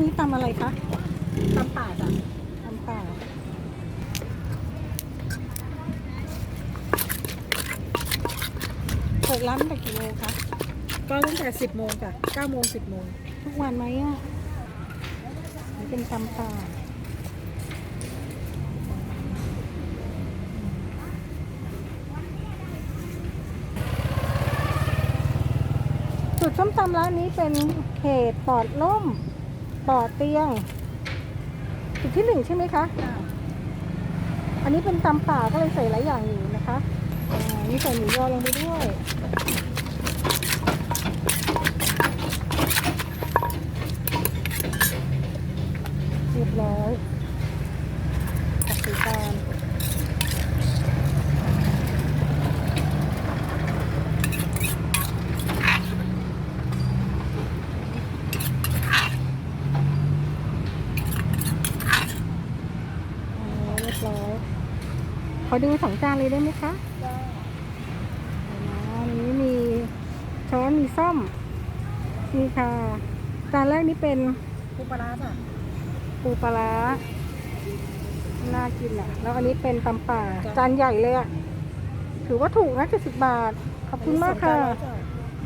นี้ตำอะไรคะตำป่าจ้ะตำป่าเปิดร้านตั้งแต่กี่โมงคะก็ตั้งแต่สิบโมงจ้ะเก้าโมงสิบโมงทุกวันไหมอะนี่เป็นตำป่าจุดส้มตำร้านนี้เป็นเขตปลอดล่ม ปลอดเตียง จุดที่หนึ่งใช่ไหมคะ อันนี้เป็นตำป่าก็เลยใส่หลายอย่างอยู่นะคะอ่านี่ใส่หมูยอลงไปด้วยเรียบร้อยตักสีตาลอ่าเรียบร้อย ขอดูสองจานเลยได้ไหมคะอันนี้มีช้อนมีซ่อมนี่ค่ะ จานแรกนี้เป็นปูปลาร้าจ้ะปูปลาร้าน่ากินอะ แล้วอันนี้เป็นตำป่า จานใหญ่เลยอะ ถือว่าถูกนะเจ็ดสิบบาท ขอบคุณมากค่ะ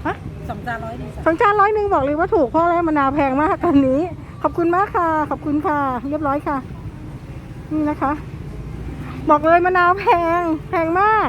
ฮะสองจานร้อยหนึ่งจ้ะสองจานร้อยหนึ่งบอกเลยว่าถูกเพราะอะไรมะนาวแพงมากตอนนี้ ขอบคุณมากค่ะ ขอบคุณค่ะ เรียบร้อยค่ะ นี่นะคะ บอกเลยมะนาวแพง แพงมาก